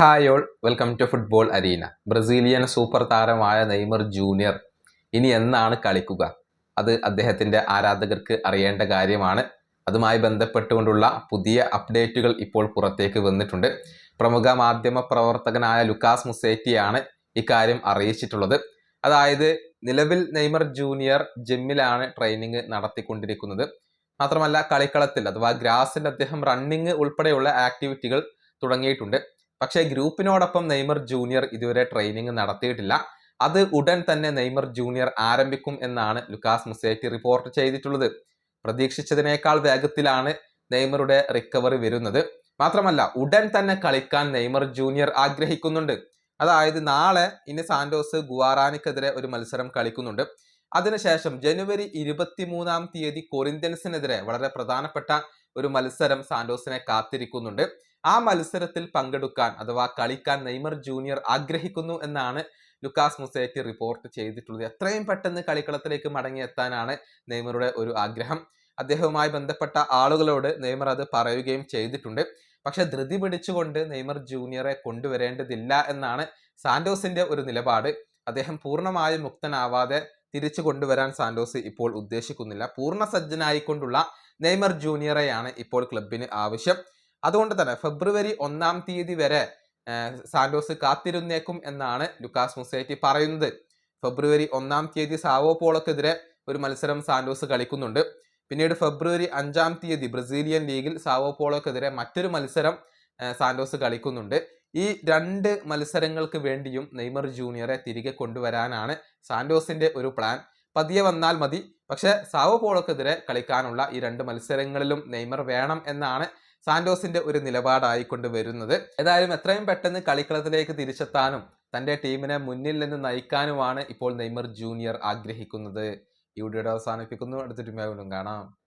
Hi all welcome to football arena Brazilian super താരമായ Neymar junior ഇനി എന്നാണ് കളിക്കുക? അത് അദ്ദേഹത്തിന്റെ ആരാധകർക്ക് അറിയേണ്ട കാര്യമാണ്. അതുമായി ബന്ധപ്പെട്ടുകൊണ്ടുള്ള പുതിയ അപ്ഡേറ്റുകൾ ഇപ്പോൾ പുറത്തേക്ക് വന്നിട്ടുണ്ട്. പ്രമുഖ മാധ്യമ പ്രവർത്തകനായ ലുക്കാസ് മുസേറ്റിയാണ് ഇക്കാര്യം അറിയിച്ചിട്ടുള്ളത്. അതായത് നിലവിൽ നെയ്മർ ജൂനിയർ ജിമ്മിലാണ് ട്രെയിനിങ് നടത്തിക്കൊണ്ടിരിക്കുന്നത്. മാത്രമല്ല കളിക്കളത്തിൽ അഥവാ ഗ്രാസിൽ അദ്ദേഹം റണ്ണിങ് ഉൾപ്പെടെയുള്ള ആക്ടിവിറ്റികൾ തുടങ്ങിയിട്ടുണ്ട്. പക്ഷേ ഗ്രൂപ്പിനോടൊപ്പം നെയ്മർ ജൂനിയർ ഇതുവരെ ട്രെയിനിങ് നടത്തിയിട്ടില്ല. അത് ഉടൻ തന്നെ നെയ്മർ ജൂനിയർ ആരംഭിക്കും എന്നാണ് ലുക്കാസ് മുസേറ്റി റിപ്പോർട്ട് ചെയ്തിട്ടുള്ളത്. പ്രതീക്ഷിച്ചതിനേക്കാൾ വേഗത്തിലാണ് നെയ്മറുടെ റിക്കവറി വരുന്നത്. മാത്രമല്ല ഉടൻ തന്നെ കളിക്കാൻ നെയ്മർ ജൂനിയർ ആഗ്രഹിക്കുന്നുണ്ട്. അതായത് നാളെ ഇനി സാന്റോസ് ഗുവാറാനിക്കെതിരെ ഒരു മത്സരം കളിക്കുന്നുണ്ട്. അതിനുശേഷം ജനുവരി ഇരുപത്തിമൂന്നാം തീയതി കൊറിന്ത്യൻസിനെതിരെ വളരെ പ്രധാനപ്പെട്ട ഒരു മത്സരം സാന്റോസിനെ കാത്തിരിക്കുന്നുണ്ട്. ആ മത്സരത്തിൽ പങ്കെടുക്കാൻ അഥവാ കളിക്കാൻ നെയ്മർ ജൂനിയർ ആഗ്രഹിക്കുന്നു എന്നാണ് ലുക്കാസ് മുസേറ്റി റിപ്പോർട്ട് ചെയ്തിട്ടുള്ളത്. എത്രയും പെട്ടെന്ന് കളിക്കളത്തിലേക്ക് മടങ്ങിയെത്താനാണ് നെയ്മറുടെ ഒരു ആഗ്രഹം. അദ്ദേഹവുമായി ബന്ധപ്പെട്ട ആളുകളോട് നെയ്മർ അത് പറയുകയും ചെയ്തിട്ടുണ്ട്. പക്ഷെ ധൃതി പിടിച്ചുകൊണ്ട് നെയ്മർ ജൂനിയറെ കൊണ്ടുവരേണ്ടതില്ല എന്നാണ് സാന്റോസിന്റെ ഒരു നിലപാട്. അദ്ദേഹം പൂർണമായും മുക്തനാവാതെ തിരിച്ചു കൊണ്ടുവരാൻ സാന്റോസ് ഇപ്പോൾ ഉദ്ദേശിക്കുന്നില്ല. പൂർണ സജ്ജനായിക്കൊണ്ടുള്ള നെയ്മർ ജൂനിയറെയാണ് ഇപ്പോൾ ക്ലബിന് ആവശ്യം. അതുകൊണ്ട് തന്നെ ഫെബ്രുവരി ഒന്നാം തീയതി വരെ സാന്റോസ് കാത്തിരുന്നേക്കും എന്നാണ് ലുക്കാസ് മുസേറ്റി പറയുന്നത്. ഫെബ്രുവരി ഒന്നാം തീയതി സാവോ പോളക്കെതിരെ ഒരു മത്സരം സാന്റോസ് കളിക്കുന്നുണ്ട്. പിന്നീട് ഫെബ്രുവരി അഞ്ചാം തീയതി ബ്രസീലിയൻ ലീഗിൽ സാവോ പോളോക്കെതിരെ മറ്റൊരു മത്സരം സാന്റോസ് കളിക്കുന്നുണ്ട്. ഈ രണ്ട് മത്സരങ്ങൾക്ക് വേണ്ടിയും നെയ്മർ ജൂനിയറെ തിരികെ കൊണ്ടുവരാനാണ് സാന്റോസിന്റെ ഒരു പ്ലാൻ. പതിയെ വന്നാൽ മതി. പക്ഷേ സാവോ പോളോക്കെതിരെ കളിക്കാനുള്ള ഈ രണ്ട് മത്സരങ്ങളിലും നെയ്മർ വേണം എന്നാണ് സാന്റോസിന്റെ ഒരു നിലപാടായിക്കൊണ്ട് വരുന്നത്. ഏതായാലും എത്രയും പെട്ടെന്ന് കളിക്കളത്തിലേക്ക് തിരിച്ചെത്താനും തന്റെ ടീമിനെ മുന്നിൽ നിന്ന് നയിക്കാനുമാണ് ഇപ്പോൾ നെയ്മർ ജൂനിയർ ആഗ്രഹിക്കുന്നത്. ഈ വീഡിയോയുടെ അവസാനിപ്പിക്കുന്നു. അടുത്ത വീണ്ടും കാണാം.